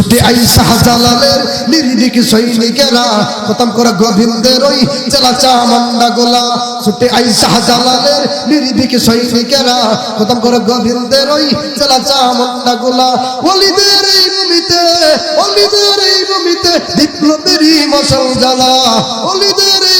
ছুটে আই শাহজালালের নির্দিক সৈনিকেরা। খতম করে গোবিন্দের ওই চেলা চামন্ডা গোলা। ছুটে আই শাহজালালের নির্দিক সৈনিকেরা। খতম করে গোবিন্দের ওই চেলা চামন্ডা গোলা। অলিদের এই ভূমিতে, অলিদের এই ভূমিতে বিপ্লবেরই মশাল জ্বালা। অলিদের এই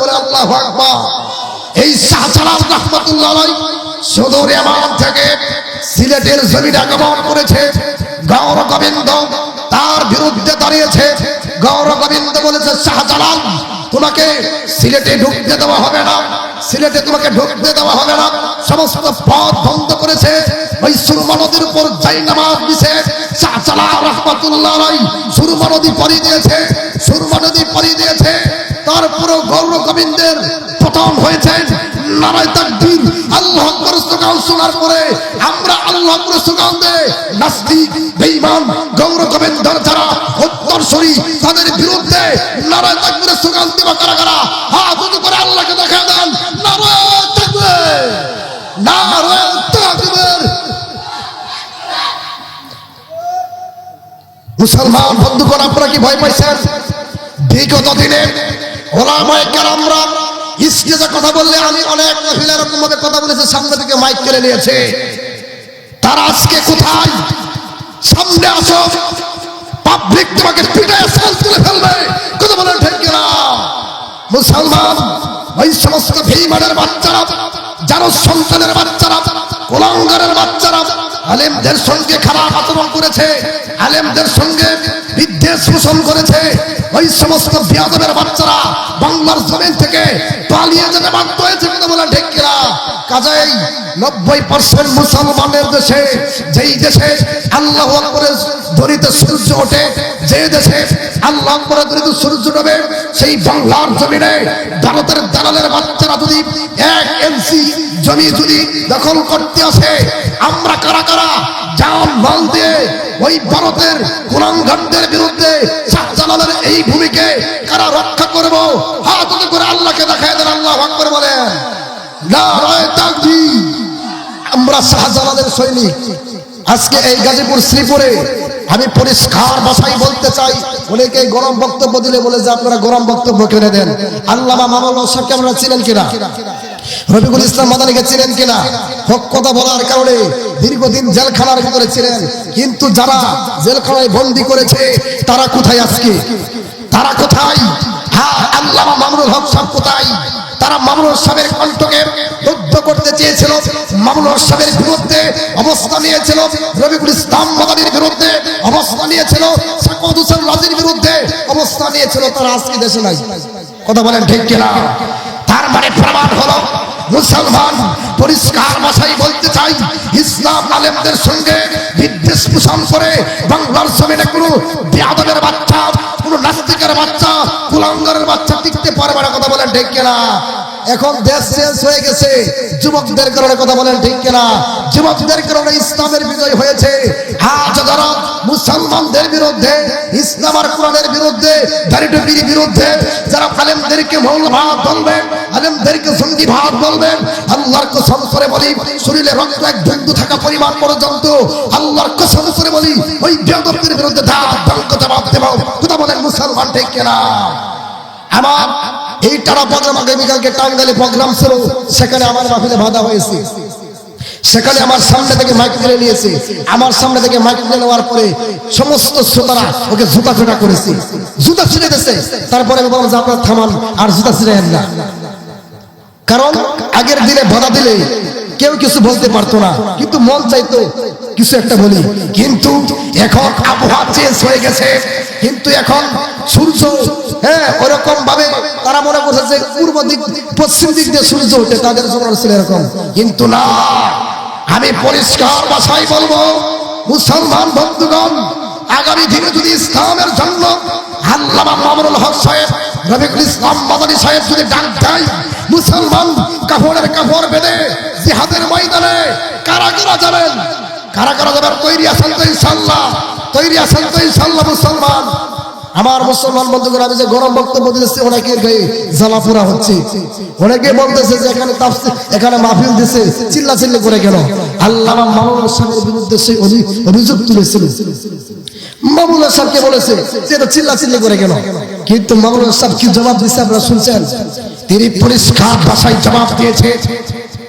বলে, আল্লাহ এই শাহজালাল রহমতুল্লাহ সুদূর এমান থেকে সিলেটের জমিন আগমন করেছে। গৌর গোবিন্দ তার বিরুদ্ধে দাঁড়িয়েছে। গৌর গোবিন্দ বলেছে, শাহজালাল, তোমাকে সিলেটে ঢুকতে দেওয়া হবে না। সিলেটে তোমাকে ঢুকতে দেওয়া হবে না। সমস্ত পথ বন্ধ করেছে। ওই সুরমা নদীর উপর যাই নামাজ দিছে শাহজালাল রহমতুল্লাহ সুরমা নদী পরি দিয়েছে। সুরমা পুরো গৌর পতন হয়েছে নারায় তাকবীর। আল্লাহ আকবার স্লোগান আমরা আল্লাহ আকবার দে নাস্তিক, বেঈমান গৌর গোবিন্দর যারা করে আল্লাহকে দেখা দেন। নারায় তাকবীর। নারায় তাকবীর। মুসলমান বন্ধুগণ, আপনারা কি ভয় পাইছেন? বিগত দিনে ওলামায়ে কেরামরা স্টেজে কথা বললে আমি অনেক মহিলা এরকম ভাবে কথা বলেছে, সামনে থেকে মাইক কেড়ে নিয়েছে। তারা আজকে কোথায়? সামনে আসো। পাবলিক তোমাকে পিটায় তুলে ফেলবে। কথা বলেন ঠিক কিনা? মুসলমান, ওই সমস্ত ভীমানের বাচ্চারা, যারা সন্তানের বাচ্চারা, কোলাঙ্গারের বাচ্চারা, আলেমদের সঙ্গে খারাপ আচরণ করেছে। আলেমদের সঙ্গে বিদ্বেষ পোষণ করেছে। ওই সমস্ত বিয়াদবের বাচ্চারা বাংলার জমিন থেকে পালিয়ে যেতে বাধ্য হয়েছে কথা বলে ঢেকেরা কাজেই নব্বই পার্সেন্ট মুসলমানের দেশে, যেই দেশে আল্লাহ করে ধরিতে সূর্য ওঠে, যে দেশে আল্লাহ করে ধরিতে সূর্য ডোবে সেই বাংলার জমিনে ভারতের দালালের বাচ্চারা যদি এক এনসি জমি যদি দখল করতে আসে, আমরা কারা কারা? জাম মাল দিয়ে ওই ভারতের কুলাঙ্গানদের বিরুদ্ধে শাহজালালের এই ভূমিকে কারা রক্ষা করব? উঁচু করে আল্লাহকে দেখায় দেন, আল্লাহ ভাগ বলেন। নারায়ে তাকবীর। আমরা শাহজালালের সৈনিক। আজকে এই গাজীপুর শ্রীপুরে আমি পরিষ্কার ভাষায় বলতে চাই। অনেকে গরম বক্তব্য দিলে বলে যে আপনারা গরম বক্তব্য কেনে দেন আল্লামা মামুল সাহেবকে আপনারা ছিলেন কিনা? রবিকুল ইসলাম মাদানিকে ছিলেন কিনা? হক কথা বলার কারণে দীর্ঘদিন জেলখানার ভিতরে ছিলেন। কিন্তু যারা জেলখানায় বন্দি করেছে, তারা কোথায় আজকে? তারা কোথায়? হ্যাঁ আল্লামা মামুনুল হক সাহেব কোথায়? তারা মামুনুল সাহেবের কণ্ঠকে রুদ্ধ করতে চেয়েছিল মামুনুল সাহেবের বিরুদ্ধে অবস্থা নিয়েছিল রবিকুল ইসলাম মাদানির বিরুদ্ধে অবস্থা নিয়েছিল সাকত হোসেন রাজির বিরুদ্ধে অবস্থা নিয়েছিল, তারা আজকে দেশে নাই। কথা বলেন ঠিক কিনা? তার মানে প্রমাণ হলো মুসলমান, পরিষ্কার ভাষায় বলতে চাই, ইসলাম আলেমদের সঙ্গে বিদ্বেষ পোষণ করে বাংলার জমিনে কোনো বেয়াদবের বাচ্চা, কোনো নাস্তিকের বাচ্চা, কুলাঙ্গারের বাচ্চা টিকতে পারবে না, কথা বলেন ঠিক কিনা? এখন দেশ শেষ হয়ে গেছে, যুবকদের কারণে কথা বলেন ঠিক কিনা? যুবকদের কারণে ইসলামের বিজয় হয়েছে। আজ যারা মুসলমানদের বিরুদ্ধে, ইসলাম আর কোরআনের বিরুদ্ধে দারিদ্রের বিরুদ্ধে, যারা আলেমদেরকে মৌলভাব বলবেন আলেমদেরকে সন্ধিভাব বলবেন আল্লাহর কসম করে বলি, শরীরে রক্ত এক বিন্দু থাকা পরিমাণ পর্যন্ত আল্লাহর কসম করে বলি, ওই বেদবদের বিরুদ্ধে দাঁত দঙ্ক জবাব দেব কথা বলেন, মুসলমান ঠিক কিনা? আমার এই টানা প্রোগ্রাম আগামীকালকে টাঙ্গালে প্রোগ্রাম ছিল সেখানে আমার মাহফিলে বাধা হয়েছে। সেখানে আমার সামনে থেকে মাইক তুলে নিয়েছে। আমার সামনে থেকে মাইক তুলে নেওয়ার পরে সমস্ত শ্রোতারা ওকে জুতা ফেটা করেছে। জুতা ছিঁড়ে দিয়েছে। তারপরে আমি বললাম যে আপনার থামান, আর জুতা ছিঁড়ে না। কারণ আগের দিনে বাধা দিলে কেউ কিছু বলতে পারতো না। কিন্তু মন চাইতো কিছু একটা বলি। কিন্তু এখন আবহাওয়া চেঞ্জ হয়ে গেছে। কিন্তু এখন সূর্য হ্যাঁ ওরকম ভাবে তারা মনে করছে যে পূর্ব দিক, পশ্চিম দিক দিয়ে সূর্য ওঠে তাদের জন্য ছিল এরকম। কিন্তু না, আমি পরিষ্কার ভাষায় বলব, মুসলমান বন্ধুগণ, আগামী দিনে যদি ইসলামের জন্য আল্লামা মামুনুল হক সাহেব রফিকুল ইসলাম মাদানী সাহেব যদি ডাক দেয়, মুসলমান কাপড়ের কাপড় বেঁধে জিহাদের ময়দানে কারা কারা যাবেন। কারা কারা যাবেন তৈরি আছেন তো ইনশাল্লাহ তৈরি আছেন তো ইনশাল্লাহ মুসলমান। আমার মুসলমান বন্ধুগণ, আমি যে গরম বক্তব্য দিতেছি অনেকের গায়ে জ্বালা পোড়া হচ্ছে। অনেকে বলতেছে যে এখানে এখানে মাহফিল দিছে চিল্লা চিল্লি করে কেন আল্লাহ মামুনুল সাহেবের বিরুদ্ধে সেই অভি- অভিযোগ তুলেছিল। মামুনুল সাহেবকে বলেছে যে এটা চিল্লা চিল্লি করে কেন কিন্তু মামুনুল সাহেব কি জবাব দিচ্ছে আপনারা শুনছেন? তিনি পরিষ্কার ভাষায় জবাব দিয়েছে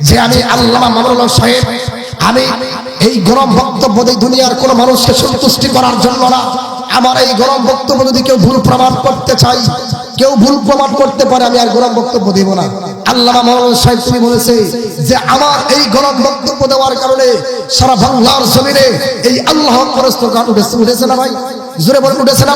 যে আমি আল্লাহ মামুনুল সাহেব, আমি এই গরম বক্তব্য দিয়ে দুনিয়ার কোন মানুষকে সন্তুষ্টি করার জন্য না। আমার এই গরম বক্তব্য যদি কেউ ভুল প্রমাণ করতে চাই কেউ ভুল প্রমাণ করতে পারে, আমি আর গরম বক্তব্য দেব না। আল্লাহ সাহেব বলেছে যে, আমার এই গরম বক্তব্য দেওয়ার কারণে সারা বাংলার জমিনে এই আল্লাহ উঠেছে উঠেছে না ভাই? জোরে বলে উঠেছে না